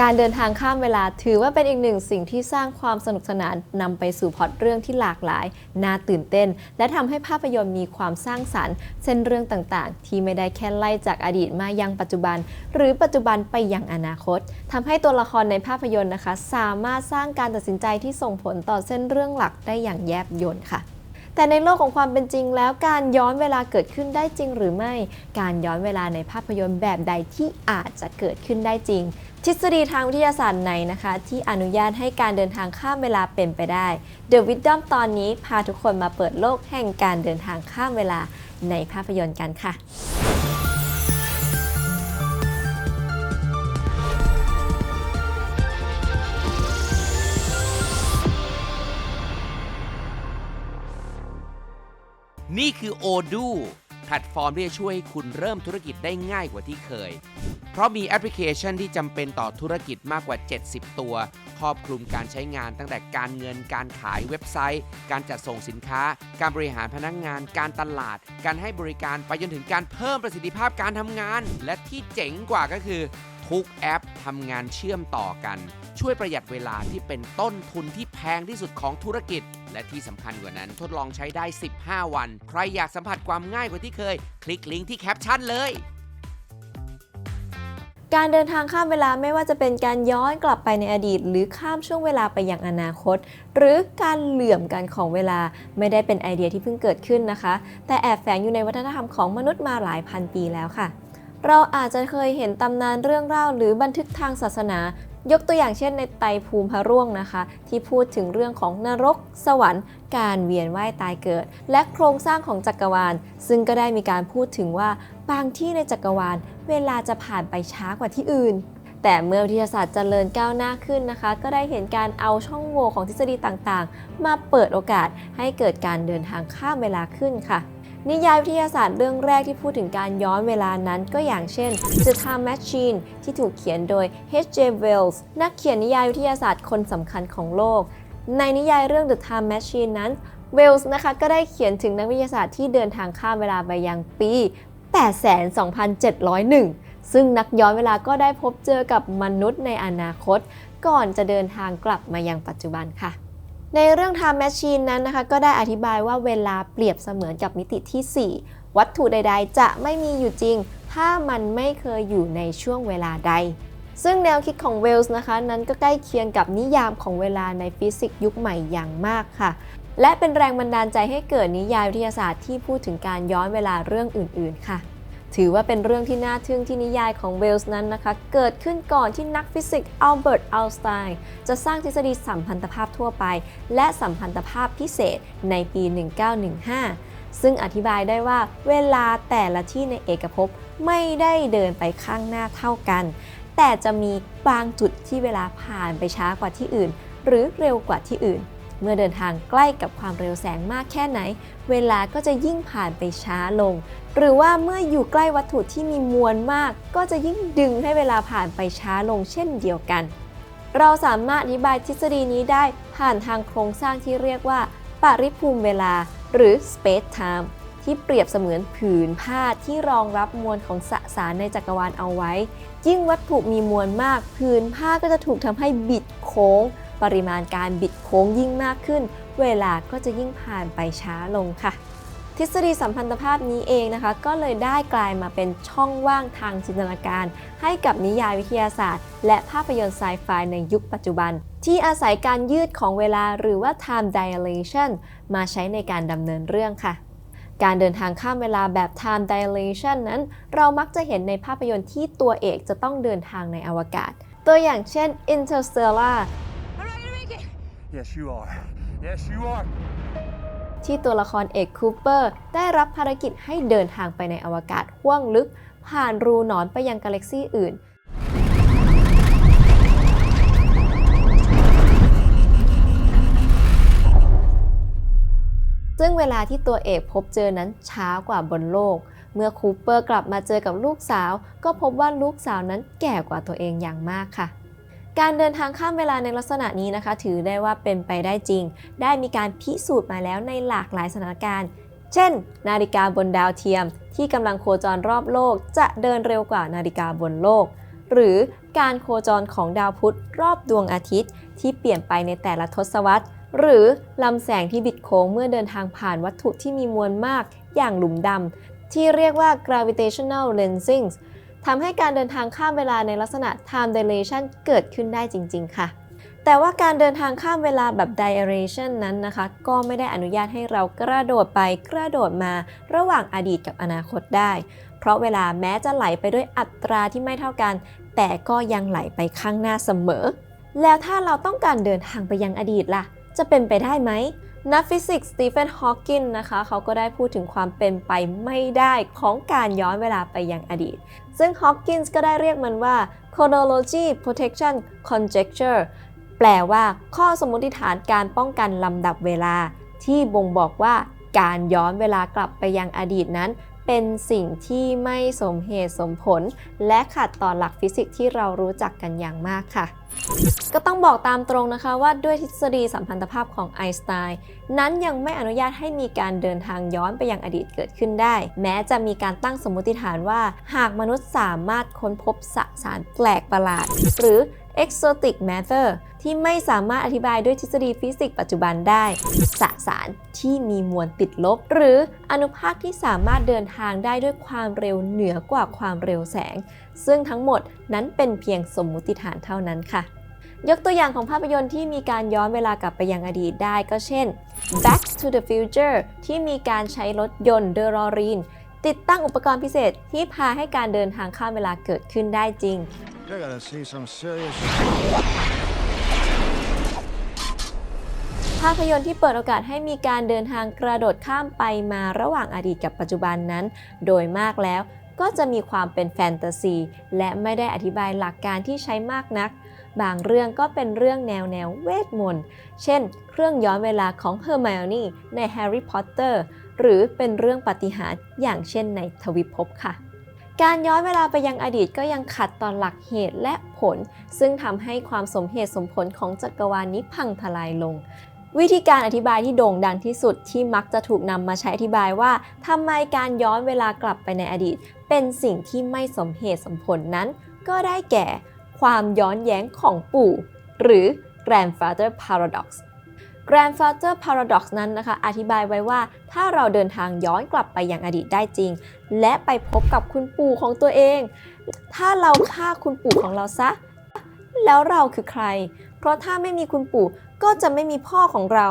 การเดินทางข้ามเวลาถือว่าเป็นอีกหนึ่งสิ่งที่สร้างความสนุกสนานนำไปสู่พล็อตเรื่องที่หลากหลาย น่าตื่นเต้น และทำให้ภาพยนตร์มีความสร้างสรรค์ เส้นเรื่องต่างๆ ที่ไม่ได้แค่ไล่จากอดีตมายังปัจจุบัน หรือปัจจุบันไปยังอนาคตทำให้ตัวละครในภาพยนตร์นะคะ สามารถสร้างการตัดสินใจที่ส่งผลต่อเส้นเรื่องหลักได้อย่างแยบยลค่ะแต่ในโลกของความเป็นจริงแล้วการย้อนเวลาเกิดขึ้นได้จริงหรือไม่ การย้อนเวลาในภาพยนตร์แบบใดที่อาจจะเกิดขึ้นได้จริง ทฤษฎีทางวิทยาศาสตร์ไหนนะคะ ที่อนุญาตให้การเดินทางข้ามเวลาเป็นไปได้ The Wisdom ตอนนี้พาทุกคนมาเปิดโลกแห่งการเดินทางข้ามเวลาในภาพยนตร์กันค่ะนี่คือ Odoo แพลตฟอร์มที่จะช่วยให้คุณเริ่มธุรกิจได้ง่ายกว่าที่เคย เพราะมีแอปพลิเคชันที่จำเป็นต่อธุรกิจมากกว่า 70 ตัว ครอบคลุมการใช้งานตั้งแต่การเงิน การขายเว็บไซต์ การจัดส่งสินค้า การบริหารพนักงงาน การตลาด การให้บริการไปจนถึงการเพิ่มประสิทธิภาพการทำงาน และที่เจ๋งกว่าก็คือ ทุกแอปทำงานเชื่อมต่อกัน ช่วยประหยัดเวลาที่เป็นต้นทุนที่แพงที่สุดของธุรกิจ และที่สำคัญกว่านั้นทดลองใช้ได้ 15 วัน ใครอยากสัมผัสความง่ายกว่าที่เคย คลิกลิงก์ที่แคปชั่นเลย การเดินทางข้ามเวลาไม่ว่าจะเป็นการย้อนกลับไปในอดีต หรือข้ามช่วงเวลาไปยังอนาคต หรือการเหลื่อมกันของเวลาไม่ได้เป็นไอเดียที่เพิ่งเกิดขึ้นนะคะ แต่แอบแฝงอยู่ในวัฒนธรรมของมนุษย์มาหลายพันปีแล้วค่ะเราอาจจะเคยเห็นตำนานเรื่องเล่าหรือบันทึกทางศาสนา ยกตัวอย่างเช่นในไตรภูมิพระร่วงนะคะ ที่พูดถึงเรื่องของนรก สวรรค์ การเวียนว่ายตายเกิด และโครงสร้างของจักรวาล ซึ่งก็ได้มีการพูดถึงว่าบางที่ในจักรวาล เวลาจะผ่านไปช้ากว่าที่อื่นแต่เมื่อวิทยาศาสตร์เจริญก้าวหน้าขึ้นนะคะ ก็ได้เห็นการเอาช่องโหว่ของทฤษฎีต่างๆ มาเปิดโอกาสให้เกิดการเดินทางข้ามเวลาขึ้นค่ะ นิยายวิทยาศาสตร์เรื่องแรกที่พูดถึงการย้อนเวลานั้นก็อย่างเช่น The Time Machine ที่ถูกเขียนโดย H.J. Wells นักเขียนนิยายวิทยาศาสตร์คนสำคัญของโลก ในนิยายเรื่อง The Time Machine นั้น Wells นะคะก็ได้เขียนถึงนักวิทยาศาสตร์ที่เดินทางข้ามเวลาไปยังปี 8,2701 ซึ่งนักย้อนเวลาก็ได้พบเจอกับมนุษย์ในอนาคต ก่อนจะเดินทางกลับมายังปัจจุบันค่ะ ในเรื่อง Time Machine นั้นนะคะ ก็ได้อธิบายว่าเวลาเปรียบเสมือนกับมิติที่ 4 วัตถุใด ๆ จะไม่มีอยู่จริง ถ้ามันไม่เคยอยู่ในช่วงเวลาใด ซึ่งแนวคิดของเวลส์นะคะ นั้นก็ใกล้เคียงกับนิยามของเวลาในฟิสิกส์ยุคใหม่อย่างมากค่ะ และเป็นแรงบันดาลใจให้เกิดนิยายวิทยาศาสตร์ที่พูดถึงการย้อนเวลาเรื่องอื่น ๆ ค่ะ ถือว่าเป็นเรื่องที่น่าทึ่งที่นิยายของเวลส์นั้นนะคะ เกิดขึ้นก่อนที่นักฟิสิกส์อัลเบิร์ตอัลสไตน์จะสร้างทฤษฎีสัมพันธภาพทั่วไป และสัมพันธภาพพิเศษในปี 1915 ซึ่งอธิบายได้ว่าเวลาแต่ละที่ในเอกภพไม่ได้เดินไปข้างหน้าเท่ากัน แต่จะมีบางจุดที่เวลาผ่านไปช้ากว่าที่อื่น หรือเร็วกว่าที่อื่น เมื่อเดินทางใกล้กับความเร็วแสงมากแค่ไหน เวลาก็จะยิ่งผ่านไปช้าลง หรือว่าเมื่ออยู่ใกล้วัตถุที่มีมวลมาก ก็จะยิ่งดึงให้เวลาผ่านไปช้าลงเช่นเดียวกัน เราสามารถอธิบายทฤษฎีนี้ได้ผ่านทางโครงสร้างที่เรียกว่าปริภูมิเวลา หรือ space time ที่เปรียบเสมือนผืนผ้าที่รองรับมวลของสสารในจักรวาลเอาไว้ ยิ่งวัตถุมีมวลมาก ผืนผ้าก็จะถูกทำให้บิดโค้ง ปริมาณการบิดโค้งยิ่งมากขึ้น เวลาก็จะยิ่งผ่านไปช้าลงค่ะ ทฤษฎีสัมพันธภาพนี้เองนะคะ ก็เลยได้กลายมาเป็นช่องว่างทางจินตนาการ ให้กับนิยายวิทยาศาสตร์ และภาพยนตร์ไซไฟในยุคปัจจุบัน ที่อาศัยการยืดของเวลาหรือว่า time dilation มาใช้ในการดำเนินเรื่องค่ะการเดินทางข้ามเวลาแบบ time dilation นั้น เรามักจะเห็นในภาพยนตร์ที่ตัวเอกจะต้องเดินทางในอวกาศ ตัวอย่างเช่น Interstellar Yes, you are. Yes, you are. ที่ตัวละครเอกคูเปอร์ได้รับภารกิจให้เดินทางไปในอวกาศห้วงลึก ผ่านรูหนอนไปยังกาแล็กซี่อื่น ซึ่งเวลาที่ตัวเอกพบเจอนั้นช้ากว่าบนโลก เมื่อคูเปอร์กลับมาเจอกับลูกสาว ก็พบว่าลูกสาวนั้นแก่กว่าตัวเองอย่างมากค่ะ การเดินทางข้ามเวลาในลักษณะนี้นะคะ ถือได้ว่าเป็นไปได้จริง ได้มีการพิสูจน์มาแล้วในหลากหลายสถานการณ์ เช่น นาฬิกาบนดาวเทียม ที่กำลังโคจรรอบโลก จะเดินเร็วกว่านาฬิกาบนโลก หรือการโคจรของดาวพุธรอบดวงอาทิตย์ ที่เปลี่ยนไปในแต่ละทศวรรษ หรือลำแสงที่บิดโค้งเมื่อเดินทางผ่านวัตถุที่มีมวลมาก อย่างหลุมดำที่เรียกว่า gravitational lensing ทำให้การเดินทางข้ามเวลาในลักษณะ time dilation เกิดขึ้นได้จริง ๆ ค่ะ แต่ว่าการเดินทางข้ามเวลาแบบ dilation นั้นนะคะ ก็ไม่ได้อนุญาตให้เรากระโดดไปกระโดดมาระหว่างอดีตกับอนาคตได้ เพราะเวลาแม้จะไหลไปด้วยอัตราที่ไม่เท่ากัน แต่ก็ยังไหลไปข้างหน้าเสมอ แล้วถ้าเราต้องการเดินทางไปยังอดีตล่ะ จะเป็นไปได้ไหมนักฟิสิกส์สตีเฟน ฮอว์กินนะคะ เขาก็ได้พูดถึงความเป็นไปไม่ได้ของการย้อนเวลาไปยังอดีต ซึ่งฮอ w กินส์ก็ได้เรียกมันว่า chronology protection conjecture แปลว่าข้อสมมติฐานการป้องกันลำดับเวลา ที่บ่งบอกว่าการย้อนเวลากลับไปยังอดีตนั้น เป็นสิ่งที่ไม่สมเหตุสมผล และขัดต่อหลักฟิสิกส์ที่เรารู้จักกันอย่างมากค่ะ ก็ต้องบอกตามตรงนะคะว่าด้วยทฤษฎีสัมพันธภาพของไอน์สไตน์นั้นยังไม่อนุญาตให้มีการเดินทางย้อนไปยังอดีตเกิดขึ้นได้ แม้จะมีการตั้งสมมติฐานว่า หากมนุษย์สามารถค้นพบสสารแปลกประหลาด หรือ exotic matter ที่ไม่สามารถอธิบายด้วยทฤษฎีฟิสิกส์ปัจจุบันได้สสารที่มีมวลติดลบ หรืออนุภาคที่สามารถเดินทางได้ด้วยความเร็วเหนือกว่าความเร็วแสง ซึ่งทั้งหมดนั้นเป็นเพียงสมมุติฐานเท่านั้นค่ะ ยกตัวอย่างของภาพยนตร์ที่มีการย้อนเวลากลับไปยังอดีตได้ก็เช่น Back to the Future ที่มีการใช้รถยนต์เดอรอรีนติดตั้งอุปกรณ์พิเศษที่พาให้การเดินทางข้ามเวลาเกิดขึ้นได้จริง ภาพยนตร์ที่เปิดโอกาสให้มีการเดินทางกระโดดข้ามไปมาระหว่างอดีตกับปัจจุบันนั้น โดยมากแล้วก็จะมีความเป็นแฟนตาซี และไม่ได้อธิบายหลักการที่ใช้มากนัก บางเรื่องก็เป็นเรื่องแนวแนวเวทมนต์ เช่น เครื่องย้อนเวลาของเฮอร์ไมโอนี่ในแฮร์รี่พอตเตอร์ หรือเป็นเรื่องปฏิหาร์อย่างเช่นในทวิภพค่ะ การย้อนเวลาไปยังอดีตก็ยังขัดต่อหลักเหตุและผล ซึ่งทำให้ความสมเหตุสมผลของจักรวาลนี้พังทลายลง วิธีการอธิบายที่โด่งดังที่สุดที่มักจะถูกนำมาใช้อธิบายว่าทำไมการย้อนเวลากลับไปในอดีต เป็นสิ่งที่ไม่สมเหตุสมผลนั้น ก็ได้แก่ความย้อนแย้งของปู่ หรือ grandfather paradox grandfather paradox นั้นนะคะ อธิบายไว้ว่าถ้าเราเดินทางย้อนกลับไปยังอดีตได้จริง และไปพบกับคุณปู่ของตัวเอง ถ้าเราฆ่าคุณปู่ของเราซะ แล้วเราคือใคร เพราะถ้าไม่มีคุณปู่ ก็จะไม่มีพ่อของเรา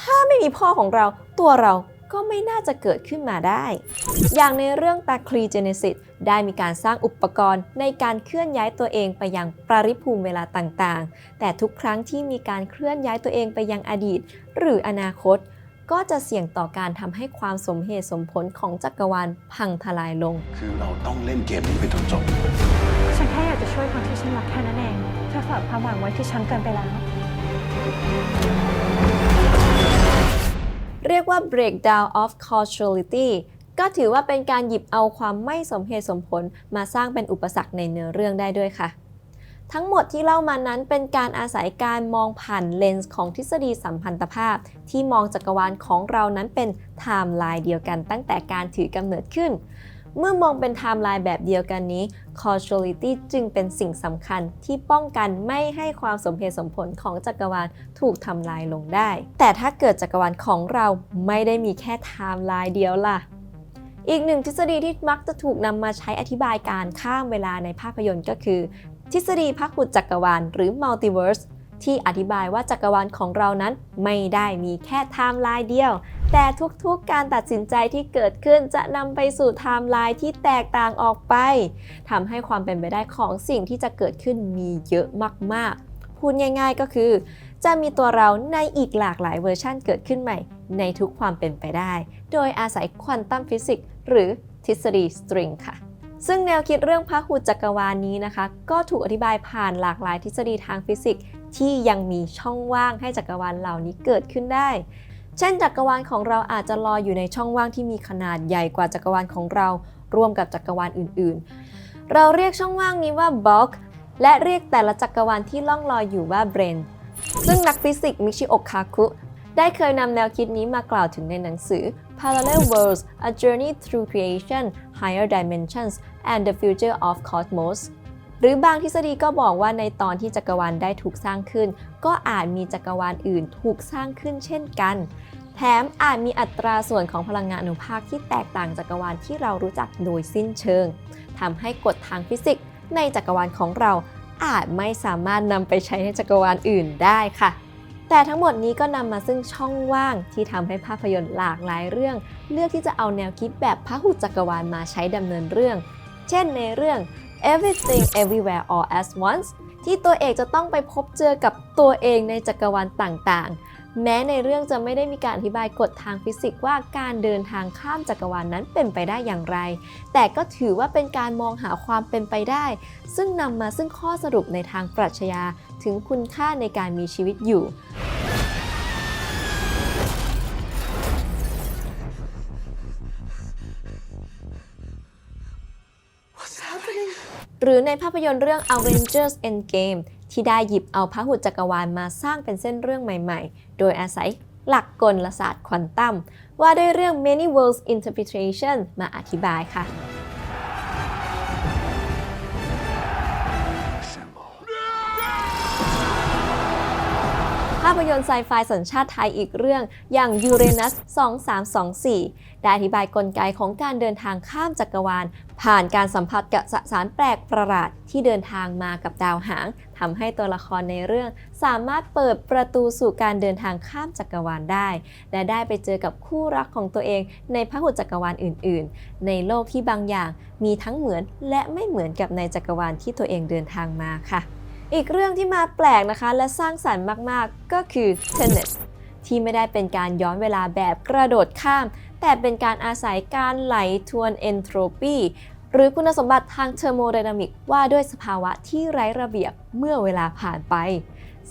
ถ้าไม่มีพ่อของเรา ตัวเราก็ไม่น่าจะเกิดขึ้นมาได้ อย่างในเรื่องตาคลีเจเนซิสได้มีการสร้างอุปกรณ์ในการเคลื่อนย้ายตัวเองไปยังปริภูมิเวลาต่างๆ แต่ทุกครั้งที่มีการเคลื่อนย้ายตัวเองไปยังอดีต หรืออนาคต ก็จะเสี่ยงต่อการทำให้ความสมเหตุสมผลของจักรวาลพังทลายลง คือเราต้องเล่นเกมนี้ไปจนจบ ฉันแค่อยากจะช่วยคนที่ฉันรักแค่นั้นเองเธอฝากความหวังไว้ที่ฉันเกินไปแล้ว เรียกว่า breakdown of causality ก็ถือว่าเป็นการหยิบเอาความไม่สมเหตุสมผลมาสร้างเป็นอุปสรรคในเนื้อเรื่องได้ด้วยค่ะ ทั้งหมดที่เล่ามานั้นเป็นการอาศัยการมองผ่านเลนส์ของทฤษฎีสัมพันธภาพ ที่มองจักรวาลของเรานั้นเป็นไทม์ไลน์เดียวกันตั้งแต่การถือกำเนิดขึ้น เมื่อมองเป็นไทม์ไลน์แบบเดียวกันนี้ causality จึงเป็นสิ่งสำคัญที่ป้องกันไม่ให้ความสมเหตุสมผลของจักรวาลถูกทำลายลงได้ แต่ถ้าเกิดจักรวาลของเราไม่ได้มีแค่ไทม์ไลน์เดียวล่ะ อีกหนึ่งทฤษฎีที่มักจะถูกนำมาใช้อธิบายการข้ามเวลาในภาพยนตร์ก็คือ ทฤษฎีพหุจักรวาลหรือ multiverse ที่อธิบายว่าจักรวาลของเรานั้นไม่ได้มีแค่ไทม์ไลน์เดียว แต่ทุกๆการตัดสินใจที่เกิดขึ้นจะนำไปสู่ไทม์ไลน์ที่แตกต่างออกไปทำให้ความเป็นไปได้ของสิ่งที่จะเกิดขึ้นมีเยอะมากๆ พูดง่าย ๆ ก็คือ จะมีตัวเราในอีกหลากหลายเวอร์ชันเกิดขึ้นใหม่ ในทุกความเป็นไปได้ โดยอาศัยควอนตัมฟิสิกส์หรือทฤษฎีสตริงค่ะซึ่งแนวคิดเรื่องพหุจักรวาลนี้นะคะ ก็ถูกอธิบายผ่านหลากหลายทฤษฎีทางฟิสิกส์ ที่ยังมีช่องว่างให้จักรวาลเหล่านี้เกิดขึ้นได้ เช่น จักรวาลของเราอาจจะลอยอยู่ในช่องว่างที่มีขนาดใหญ่กว่าจักรวาลของเราร่วมกับจักรวาลอื่นๆ เราเรียกช่องว่างนี้ว่า bulk และเรียกแต่ละจักรวาลที่ล่องลอยอยู่ว่า brain ซึ่งนักฟิสิกส์มิชิโอกคาคุได้เคยนำแนวคิดนี้มากล่าวถึงในหนังสือ Parallel Worlds A Journey Through Creation Higher Dimensions and the Future of Cosmos หรือบางทฤษฎีก็บอกว่าในตอนที่จักรวาลได้ถูกสร้างขึ้น ก็อาจมีจักรวาลอื่นถูกสร้างขึ้นเช่นกัน แถมอาจมีอัตราส่วนของพลังงานอนุภาคที่แตกต่างจักรวาลที่เรารู้จักโดยสิ้นเชิงทำให้กฎทางฟิสิกส์ในจักรวาลของเราอาจไม่สามารถนำไปใช้ในจักรวาลอื่นได้ค่ะ แต่ทั้งหมดนี้ก็นำมาซึ่งช่องว่างที่ทำให้ภาพยนตร์หลากหลายเรื่อง เลือกที่จะเอาแนวคิดแบบพหุจักรวาลมาใช้ดำเนินเรื่อง เช่นในเรื่อง Everything Everywhere All at Once ที่ตัวเอกจะต้องไปพบเจอกับตัวเองในจักรวาลต่างๆ แม้ในเรื่องจะไม่ได้มีการอธิบายกฎทางฟิสิกส์ว่าการเดินทางข้ามจักรวาลนั้นเป็นไปได้อย่างไร แต่ก็ถือว่าเป็นการมองหาความเป็นไปได้ ซึ่งนำมาซึ่งข้อสรุปในทางปรัชญาถึงคุณค่าในการมีชีวิตอยู่ หรือในภาพยนตร์เรื่อง Avengers Endgame ที่ได้หยิบเอาพระหุจักรวาลมาสร้างเป็นเส้นเรื่องใหม่ๆ โดยอาศัยหลักกลศาสตร์ควอนตัมว่าด้วยเรื่อง Many Worlds Interpretation มาอธิบายค่ะาพยนตร์ไซไฟสัญชาติไทยอีกเรื่อง อย่าง Uranus 2324 ได้อธิบายกลไกของการเดินทางข้ามจักรวาล ผ่านการสัมผัสกับสสารแปลกประหลาดที่เดินทางมากับดาวหางทำให้ตัวละครในเรื่อง สามารถเปิดประตูสู่การเดินทางข้ามจักรวาลได้ และได้ไปเจอกับคู่รักของตัวเอง ในพหุจักรวาลอื่น ๆ ในโลกที่บางอย่างมีทั้งเหมือนและไม่เหมือนกับในจักรวาลที่ตัวเองเดินทางมาค่ะ อีกเรื่องที่มาแปลกนะคะและสร้างสรรค์มากๆ ก็คือ Tenet ที่ไม่ได้เป็นการย้อนเวลาแบบกระโดดข้าม แต่เป็นการอาศัยการไหลทวนเอนโทรปีหรือคุณสมบัติทางเทอร์โมไดนามิกว่าด้วยสภาวะที่ไร้ระเบียบเมื่อเวลาผ่านไป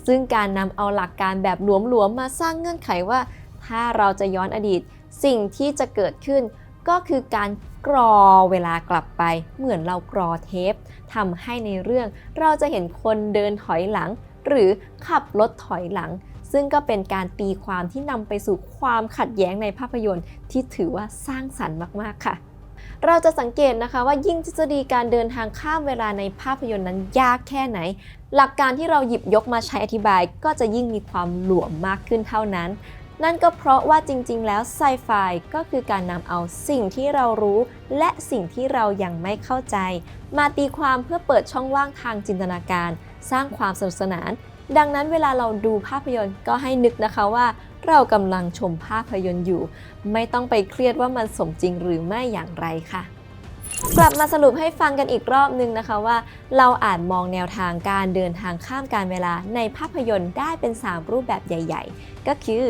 ซึ่งการนำเอาหลักการแบบหลวมๆมาสร้างเงื่อนไขว่า ถ้าเราจะย้อนอดีต สิ่งที่จะเกิดขึ้น ก็คือการ กรอเวลากลับไปเหมือนเรากรอเทปทำให้ในเรื่องเราจะเห็นคนเดินถอยหลัง หรือขับรถถอยหลัง ซึ่งก็เป็นการตีความที่นำไปสู่ความขัดแย้งในภาพยนตร์ ที่ถือว่าสร้างสรรค์มาก ๆ ค่ะเราจะสังเกตนะคะว่ายิ่งทฤษฎีการเดินทางข้ามเวลาในภาพยนตร์นั้นยากแค่ไหน หลักการที่เราหยิบยกมาใช้อธิบายก็จะยิ่งมีความหลวมมากขึ้นเท่านั้น นั่นก็เพราะว่าจริงๆ แล้วไซไฟก็คือการนำเอาสิ่งที่เรารู้ และสิ่งที่เรายังไม่เข้าใจ มาตีความเพื่อเปิดช่องว่างทางจินตนาการ สร้างความสนุกสนาน ดังนั้นเวลาเราดูภาพยนตร์ก็ให้นึกนะคะว่า เรากำลังชมภาพยนตร์อยู่ ไม่ต้องไปเครียดว่ามันสมจริงหรือไม่อย่างไรค่ะกลับมาสรุปให้ฟังกันอีกรอบนึงนะคะว่า เราอาจมองแนวทางการเดินทางข้ามการเวลาในภาพยนตร์ได้เป็น 3 รูปแบบใหญ่ ๆ ก็คือ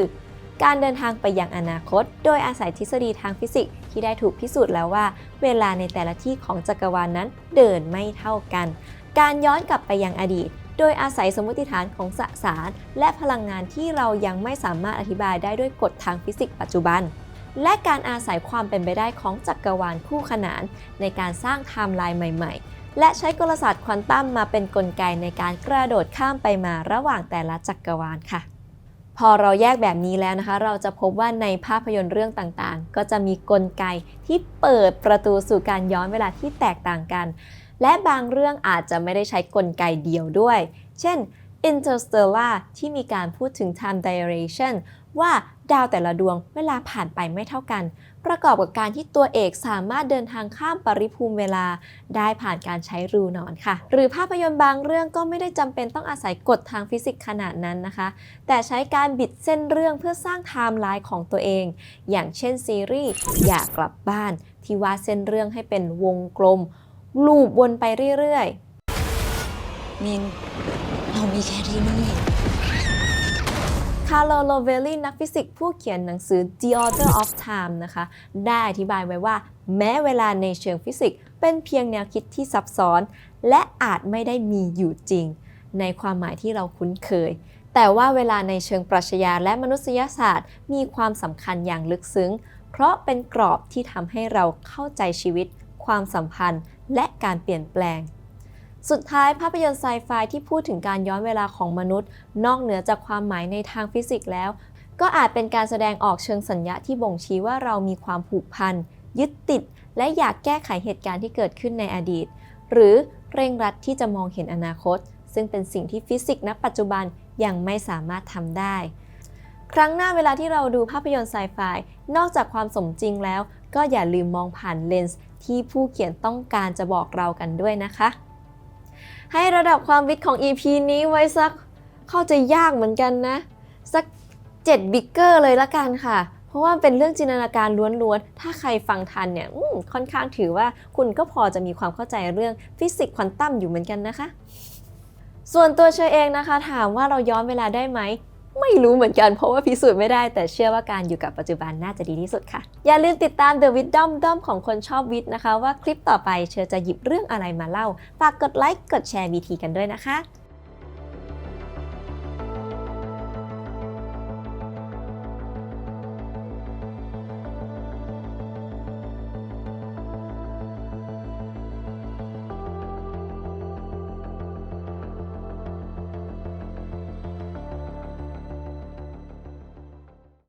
การเดินทางไปยังอนาคต โดยอาศัยทฤษฎีทางฟิสิกส์ที่ได้ถูกพิสูจน์แล้วว่า เวลาในแต่ละที่ของจักรวาลนนั้นเดินไม่เท่ากัน การย้อนกลับไปยังอดีต โดยอาศัยสมมติฐานของสสารและพลังงานที่เรายังไม่สามารถอธิบายได้ด้วยกฎทางฟิสิกส์ปัจจุบัน และการอาศัยความเป็นไปได้ของจักรวาลคู่ขนาน ในการสร้างไทม์ไลน์ใหม่ ๆและใช้กลศาสตร์ควอนตัมมาเป็นนกลไกในการกระโดดข้ามไปมาระหว่างแต่ละจักรวาลค่ะ พอเราแยกแบบนี้แล้วนะคะ เราจะพบว่าในภาพยนตร์เรื่องต่างๆ ก็จะมีกลไกที่เปิดประตูสู่การย้อนเวลาที่แตกต่างกัน และบางเรื่องอาจจะไม่ได้ใช้กลไกเดียวด้วย เช่น Interstellar ที่มีการพูดถึง time dilation ว่าดาวแต่ละดวงเวลาผ่านไปไม่เท่ากัน ประกอบกับการที่ตัวเอกสามารถเดินทางข้ามปริภูมิเวลา ได้ผ่านการใช้รูนอนค่ะ หรือภาพยนตร์บางเรื่องก็ไม่ได้จำเป็นต้องอาศัยกฎทางฟิสิกส์ขนาดนั้นนะคะ แต่ใช้การบิดเส้นเรื่องเพื่อสร้างไทม์ไลน์ของตัวเอง อย่างเช่นซีรีส์อยากกลับบ้าน ที่วาดเส้นเรื่องให้เป็นวงกลม ลูปวนไปเรื่อยๆมินเรามีแค่ที่นี่ คาร์โลโลเวลลี่นักฟิสิกส์ผู้เขียนหนังสือ The Order of Time นะคะ ได้อธิบายไว้ว่า แม้เวลาในเชิงฟิสิกส์เป็นเพียงแนวคิดที่ซับซ้อน และอาจไม่ได้มีอยู่จริง ในความหมายที่เราคุ้นเคย แต่ว่าเวลาในเชิงปรัชญาและมนุษยศาสตร์ มีความสำคัญอย่างลึกซึ้ง เพราะเป็นกรอบที่ทำให้เราเข้าใจชีวิต ความสัมพันธ์ และการเปลี่ยนแปลง สุดท้ายภาพยนตร์ไซไฟที่พูดถึงการย้อนเวลาของมนุษย์ นอกเหนือจากความหมายในทางฟิสิกส์แล้ว ก็อาจเป็นการแสดงออกเชิงสัญญาที่บ่งชี้ว่าเรามีความผูกพัน ยึดติด และอยากแก้ไขเหตุการณ์ที่เกิดขึ้นในอดีต หรือเร่งรัดที่จะมองเห็นอนาคต ซึ่งเป็นสิ่งที่ฟิสิกส์ณปัจจุบันยังไม่สามารถทำได้ ครั้งหน้าเวลาที่เราดูภาพยนตร์ไซไฟนอกจากความสมจริงแล้ว ก็อย่าลืมมองผ่านเลนส์ที่ผู้เขียนต้องการจะบอกเรากันด้วยนะคะ ให้ระดับความวิทย์ของ EP นี้ไว้สักเข้าใจยากเหมือนกันนะ สัก 7 บิ๊กเกอร์เลยละกันค่ะ เพราะว่าเป็นเรื่องจินตนาการล้วนๆ ถ้าใครฟังทันเนี่ยค่อนข้างถือว่าคุณก็พอจะมีความเข้าใจเรื่องฟิสิกส์ควอนตัมอยู่เหมือนกันนะคะ ส่วนตัวเชอเองนะคะ ถามว่าเราย้อนเวลาได้ไหม ไม่รู้เหมือนกันเพราะว่าพิสูจน์ไม่ได้แต่เชื่อว่าการอยู่กับปัจจุบันน่าจะดีที่สุดค่ะ อย่าลืมติดตาม The Wisdom Dom ของคนชอบวิทย์นะคะ ว่าคลิปต่อไปเชอจะหยิบเรื่องอะไรมาเล่าฝากกดไลค์กดแชร์วีทีกันด้วยนะคะ